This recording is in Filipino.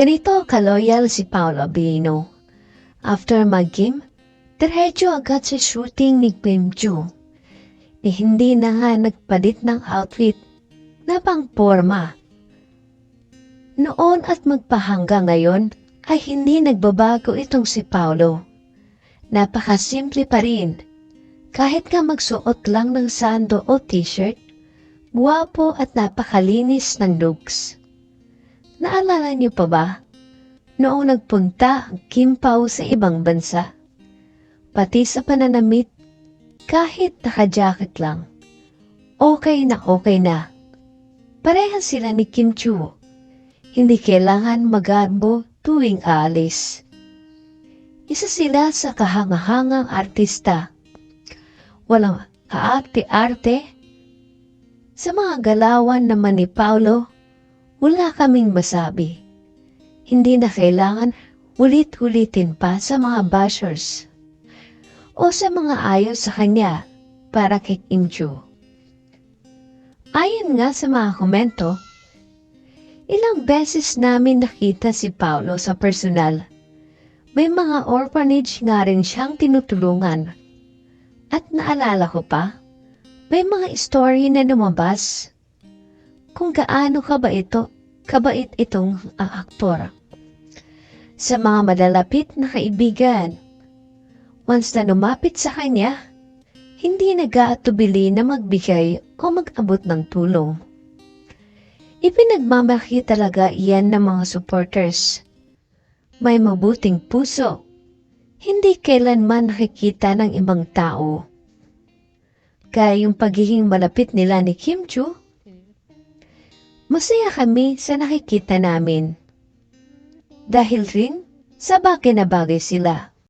Ganito kaloyal si Paolo Abilino. After mag-game, diretso agad sa shooting ni Kim Ju. Eh, hindi na nga nagpalit ng outfit na pang forma. Noon at magpahanggang ngayon ay hindi nagbabago itong si Paolo. Napakasimple pa rin. Kahit ka magsuot lang ng sando o t-shirt, guwapo at napakalinis ng looks. Naalala niyo pa ba? Noong nagpunta ang Kim Pao sa ibang bansa. Pati sa pananamit, kahit naka-jacket lang. Okay na okay na. Parehas sila ni Kim Chu. Hindi kailangan magarbo tuwing aalis. Isa sila sa kahangahangang artista. Walang kaarte-arte. Sa mga galawan naman ni Paulo, wala kaming masabi. Hindi na kailangan ulit-ulitin pa sa mga bashers o sa mga ayaw sa kanya para kay Kim Chu. Ayon nga sa mga komento, ilang beses namin nakita si Paulo sa personal. May mga orphanage nga rin siyang tinutulungan. At naalala ko pa, may mga story na lumabas kung gaano ka ba ito, kabait itong ang aktor. Sa mga malalapit na kaibigan, once na lumapit sa kanya, hindi nag-aatubili na magbigay o mag-abot ng tulong. Ipinagmamalaki talaga iyan ng mga supporters. May mabuting puso. Hindi kailanman nakikita ng ibang tao. Kaya yung pagiging malapit nila ni Kim Chu, masaya kami sa nakikita namin. Dahil rin sa bagay na bagay sila.